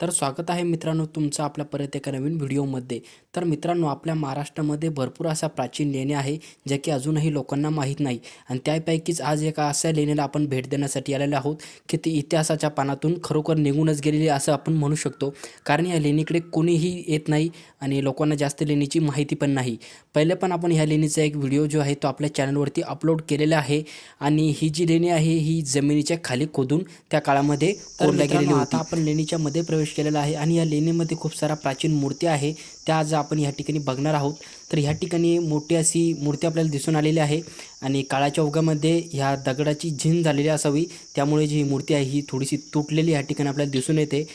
तर स्वागत आहे मित्रांनो तुमचं आपल्या परत एका नवीन व्हिडिओमध्ये. तर मित्रांनो आपल्या महाराष्ट्रामध्ये भरपूर अशा प्राचीन लेण्या आहे ज्या की अजूनही लोकांना माहीत नाही. आणि त्यापैकीच आज एका अशा लेण्याला आपण भेट देण्यासाठी आलेलो आहोत की ती इतिहासाच्या पानातून खरोखर निघूनच गेलेली असं आपण म्हणू शकतो. कारण या लेणीकडे कोणीही येत नाही आणि लोकांना जास्त लेणीची माहिती पण नाही. पहिले पण आपण ह्या लेणीचा एक व्हिडिओ जो आहे तो आपल्या चॅनलवरती अपलोड केलेला आहे आणि ही जी लेणी आहे ही जमिनीच्या खाली खोदून त्या काळामध्ये कोरल्या गेलेली होती. आपण लेणीच्या मध्ये प्रवेश केलेला आहे आणि या लेणीमध्ये खूप साऱ्या प्राचीन मूर्त्या आहे. त्या आज आपण या ठिकाणी बघणार आहोत. तर ह्या ठिकाणी मोठी अशी मूर्ती आपल्याला दिसून आलेली आहे आणि काळाच्या ओघामध्ये ह्या दगडाची झिन झालेली असावी. त्यामुळे जी मूर्ती आहे ही थोडीशी तुटलेली ह्या ठिकाणी आपल्याला दिसून येते.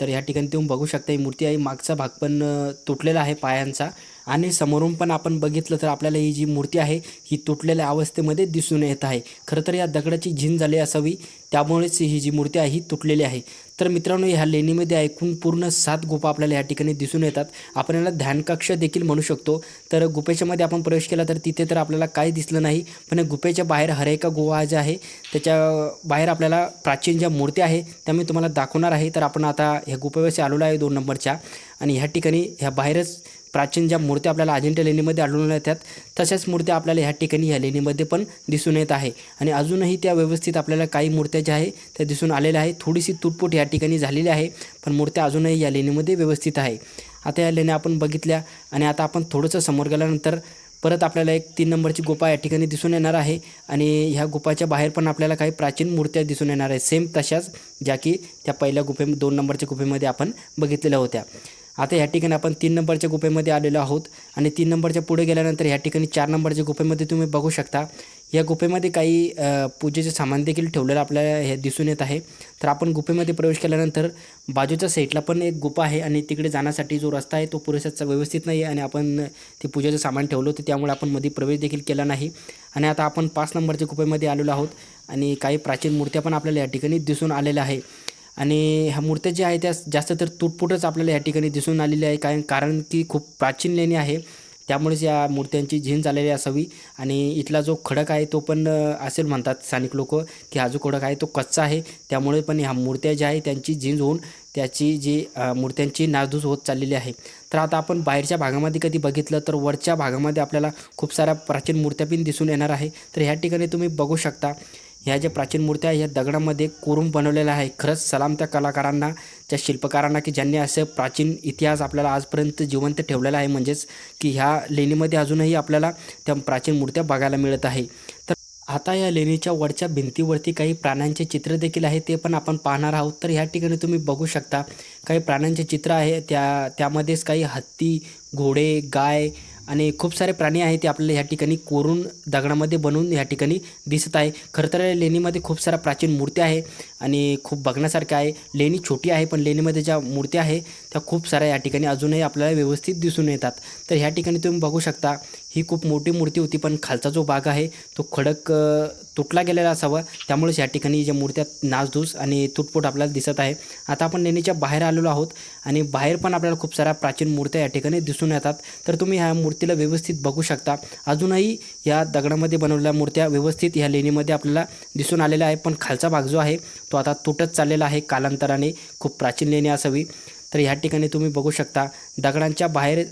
तर ह्या ठिकाणी तुम्ही बघू शकता ही मूर्ती आहे. मागचा भाग पण तुटलेला आहे पायांचा. आणि समोरून पण आपण बघितलं तर आपल्याला ही जी मूर्ती आहे ही तुटलेल्या अवस्थेमध्ये दिसून येत आहे. खरं तर या दगडाची झीन झाली असावी त्यामुळेच ही जी मूर्ती आहे ही तुटलेली आहे. तर मित्रांनो ह्या लेणीमध्ये ऐकून पूर्ण सात गुफा आपल्याला या ठिकाणी दिसून येतात. आपण याला ध्यानकक्ष देखील म्हणू शकतो. तर गुफेच्यामध्ये आपण प्रवेश केला तर तिथे तर आपल्याला काही दिसलं नाही पण गुफेच्या बाहेर हरेका गुहा ज्या आहे त्याच्या बाहेर आपल्याला प्राचीन ज्या मूर्त्या आहे त्या मी तुम्हाला दाखवणार आहे. तर आपण आता ह्या गुफेवरशी आलेलो आहे दोन नंबरच्या. आणि ह्या ठिकाणी ह्या बाहेरच प्राचीन ज्या मूर्त्या आपल्याला अजिंठा लेणीमध्ये आढळून येतात तशाच मूर्त्या आपल्याला ह्या ठिकाणी ह्या लेणीमध्ये पण दिसून येत आहे. आणि अजूनही त्या व्यवस्थित आपल्याला काही मूर्त्या ज्या आहे त्या दिसून आलेल्या आहे थोडीशी तुटपूट या ठिकाणी झालेली आहे पण मूर्त्या अजूनही या लेणीमध्ये व्यवस्थित आहे. आता या लेण्या आपण बघितल्या आणि आता आपण थोडंसं समोर गेल्यानंतर परत आपल्याला एक तीन नंबरची गुफा या ठिकाणी दिसून येणार आहे आणि ह्या गुफाच्या बाहेर पण आपल्याला काही प्राचीन मूर्त्या दिसून येणार आहे सेम तशाच ज्या की त्या पहिल्या गुफे दोन नंबरच्या गुफेमध्ये आपण बघितलेल्या होत्या. आता ह्या ठिकाणी आपण तीन नंबरच्या गुफेमध्ये आलेलो आहोत. आणि तीन नंबरच्या पुढे गेल्यानंतर ह्या ठिकाणी चार नंबरच्या गुफेमध्ये तुम्ही बघू शकता. या गुफेमध्ये काही पूजेचे सामान देखील ठेवलेलं आपल्याला हे दिसून येत आहे. तर आपण गुफेमध्ये प्रवेश केल्यानंतर बाजूच्या साईडला पण एक गुफा आहे आणि तिकडे जाण्यासाठी जो रस्ता आहे तो पुरेसा व्यवस्थित नाही आहे आणि आपण ते पूजेचं सामान ठेवलं होतं त्यामुळे आपण मध्ये प्रवेश देखील केला नाही. आणि आता आपण पाच नंबरच्या गुफेमध्ये आलेलो आहोत. आणि काही प्राचीन मूर्त्या पण आपल्याला या ठिकाणी दिसून आलेल्या आहे. आणि ह्या मूर्त्या ज्या आहेत त्या जास्त तर तुटपुटच आपल्याला या ठिकाणी दिसून आलेली आहे कारण कारण की खूप प्राचीन लेणी आहे. त्यामुळेच या मूर्त्यांची झीन झालेली असावी. आणि इथला जो खडक आहे तो पण असेल म्हणतात स्थानिक लोक की हा जो खडक आहे तो कच्चा आहे. त्यामुळे पण ह्या मूर्त्या ज्या आहे त्यांची झींज होऊन त्याची जी मूर्त्यांची नासधूस होत चाललेली आहे. तर आता आपण बाहेरच्या भागामध्ये कधी बघितलं तर वरच्या भागामध्ये आपल्याला खूप साऱ्या प्राचीन मूर्त्या पण दिसून येणार आहे. तर ह्या ठिकाणी तुम्ही बघू शकता ह्या ज्या प्राचीन मूर्त्या ह्या दगडामध्ये कोरून बनवलेल्या आहे. खरंच सलाम त्या कलाकारांना त्या शिल्पकारांना की ज्यांनी असं प्राचीन इतिहास आपल्याला आजपर्यंत जिवंत ठेवलेला आहे. म्हणजेच की ह्या लेणीमध्ये अजूनही आपल्याला त्या प्राचीन मूर्त्या बघायला मिळत आहे. तर आता या लेणीच्या वरच्या भिंतीवरती काही प्राण्यांचे चित्र देखील आहे ते पण आपण पाहणार आहोत. तर ह्या ठिकाणी तुम्ही बघू शकता काही प्राण्यांचे चित्र आहे. त्या त्यामध्येच काही हत्ती घोडे गाय आणि खूप सारे प्राणी आहे ते आपल्याला ह्या ठिकाणी कोरून दगडामध्ये बनवून ह्या ठिकाणी दिसत आहे. खरं तर लेणीमध्ये खूप साऱ्या प्राचीन मूर्त्या आहे आणि खूप बघण्यासारख्या आहे. लेणी छोटी आहे पण लेणीमध्ये ज्या मूर्त्या आहे त्या खूप साऱ्या या ठिकाणी अजूनही आपल्याला व्यवस्थित दिसून येतात. तर ह्या ठिकाणी तुम्ही बघू शकता ही खूप मोठी मूर्ती होती पण खालचा जो भाग आहे तो खडक तुटला गेलेला असावा. त्यामुळेच या ठिकाणी ज्या मूर्त्या नासधूस आणि तुटपुट आपल्याला दिसत आहे. आता आपण लेणीच्या बाहेर आलेलो आहोत आणि बाहेर पण आपल्याला खूप साऱ्या प्राचीन मूर्त्या या ठिकाणी दिसून येतात. तर तुम्ही ह्या मूर्तीला व्यवस्थित बघू शकता. अजूनही या दगडामध्ये बनवलेल्या मूर्त्या व्यवस्थित ह्या लेणीमध्ये आपल्याला दिसून आलेल्या आहे पण खालचा भाग जो आहे तो आता तुटत चाललेला आहे. कालांतराने खूप प्राचीन लेणी असावी. तर ह्या ठिकाणी तुम्ही बघू शकता दगडांच्या बाहेर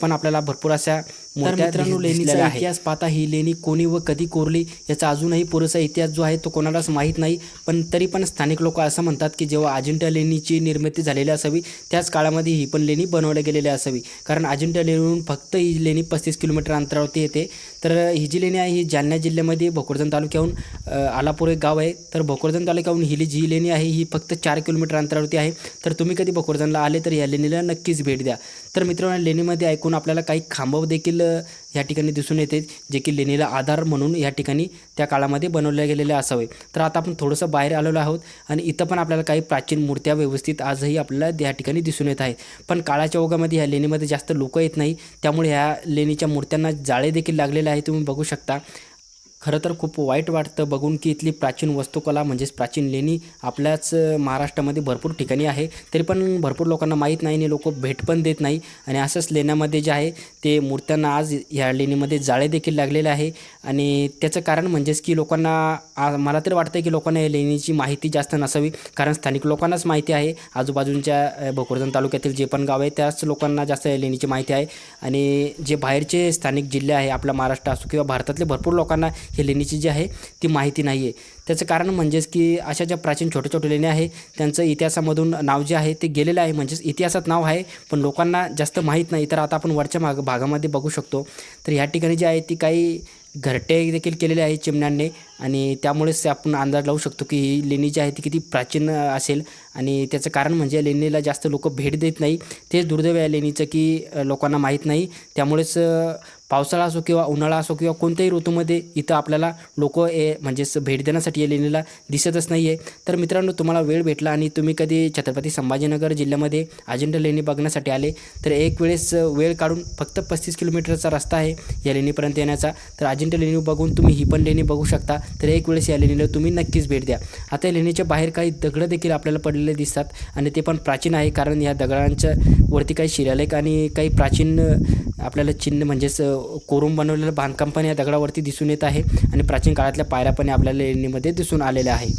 पण आपल्याला भरपूर अशा मूर्त्या मित्रांनो, लेणीचा. इतिहास पाहता ही लेणी कोणी व कधी कोरली याचा अजूनही पुरेसा इतिहास जो आहे तो कोणालाच माहीत नाही. पण तरी पण स्थानिक लोक असं म्हणतात की जेव्हा अजिंठा लेणीची निर्मिती झालेली असावी त्याच काळामध्ये ही पण लेणी बनवल्या गेलेली असावी. कारण अजिंठा लेणीहून फक्त ही लेणी पस्तीस किलोमीटर अंतरावरती येते. तर ही जी लेणी आहे ही जालना जिल्ह्यामध्ये भोकरदन तालुक्याहून आलापूर एक गाव आहे. तर भोकरदन तालुक्याहून ही जी लेणी आहे ही फक्त चार किलोमीटर अंतरावरती आहे. तर तुम्ही कधी भोकरदनला आले तर या लेणीला नक्कीच भेट द्या. तर मित्रांनो लेणीमध्ये ऐकून आपल्याला काही खांब देखील अ, या ठिकाणी दिसून येते जे की लेणीला आधार म्हणून या ठिकाणी त्या काळामध्ये बनवले गेलेले असावे. तर आता आपण थोडंसं बाहेर आलेलो आहोत आणि इथं पण आपल्याला काही प्राचीन मूर्त्या व्यवस्थित आजही आपल्याला या ठिकाणी दिसून येत आहेत. पण काळाच्या ओघामध्ये ह्या लेणीमध्ये जास्त लोक येत नाही. त्यामुळे ह्या लेणीच्या मूर्त्यांना जाळे देखील लागलेले आहे तुम्ही बघू शकता. खरं तर खूप वाईट वाटतं बघून की इथली प्राचीन वस्तुकला म्हणजेच प्राचीन लेणी आपल्याच महाराष्ट्रामध्ये भरपूर ठिकाणी आहे. तरी पण भरपूर लोकांना माहीत नाही आणि लोक भेट पण देत नाही. आणि असंच लेण्यामध्ये जे आहे ते मूर्त्यांना आज ह्या लेणीमध्ये जाळे देखील लागलेले आहे. आणि त्याचं कारण म्हणजेच की लोकांना मला तरी वाटतं की लोकांना या लेणीची माहिती जास्त नसावी. कारण स्थानिक लोकांनाच माहिती आहे. आजूबाजूच्या भोकरदन तालुक्यातील जे पण गाव आहे त्याच लोकांना जास्त या लेणीची माहिती आहे. आणि जे बाहेरचे स्थानिक जिल्हे आहे आपला महाराष्ट्र असो किंवा भारतातले भरपूर लोकांना हे लेणीची जी आहे ती माहिती नाही आहे त्याचं कारण म्हणजेच की अशा ज्या प्राचीन छोट्या छोट्या लेण्या आहे त्यांचं इतिहासामधून नाव जे आहे ते गेलेलं आहे. म्हणजेच इतिहासात नाव आहे पण लोकांना जास्त माहीत नाही. तर आता आपण वरच्या भाग भागामध्ये बघू शकतो. तर ह्या ठिकाणी जी आहे ती काही घरटे देखील केलेले आहे चिमण्यांनी. आणि त्यामुळेच आपण अंदाज लावू शकतो की ही लेणी जी आहे ती किती प्राचीन असेल. आणि त्याचं कारण म्हणजे या लेणीला जास्त लोक भेट देत नाही. तेच दुर्दैव आहे लेणीचं की लोकांना माहीत नाही. त्यामुळेच पावसाळा असो किंवा उन्हाळा असो किंवा कोणत्याही ऋतूमध्ये इथं आपल्याला लोक ए म्हणजेच भेट देण्यासाठी या लेणीला दिसतच नाही आहे तर मित्रांनो तुम्हाला वेळ भेटला आणि तुम्ही कधी छत्रपती संभाजीनगर जिल्ह्यामध्ये अजिंठा लेणी बघण्यासाठी आले तर एक वेळेस वेळ काढून फक्त पस्तीस किलोमीटरचा रस्ता आहे या लेणीपर्यंत येण्याचा. तर अजिंठा लेणी बघून तुम्ही ही पण लेणी बघू शकता. तर एक वेळेस या लेणीला तुम्ही नक्कीच भेट द्या. आता या लेणीच्या बाहेर काही दगडं देखील आपल्याला पडलेले दिसतात आणि ते पण प्राचीन आहे कारण या दगडांच्या वरती काही शिलालेख आणि काही प्राचीन आपल्याला चिन्ह म्हणजेच कोरून बनवलेलं बांधकाम पण या दगडावरती दिसून येत आहे आणि प्राचीन काळातल्या पायऱ्या पण आपल्याला लेणीमध्ये दिसून आलेल्या आहे.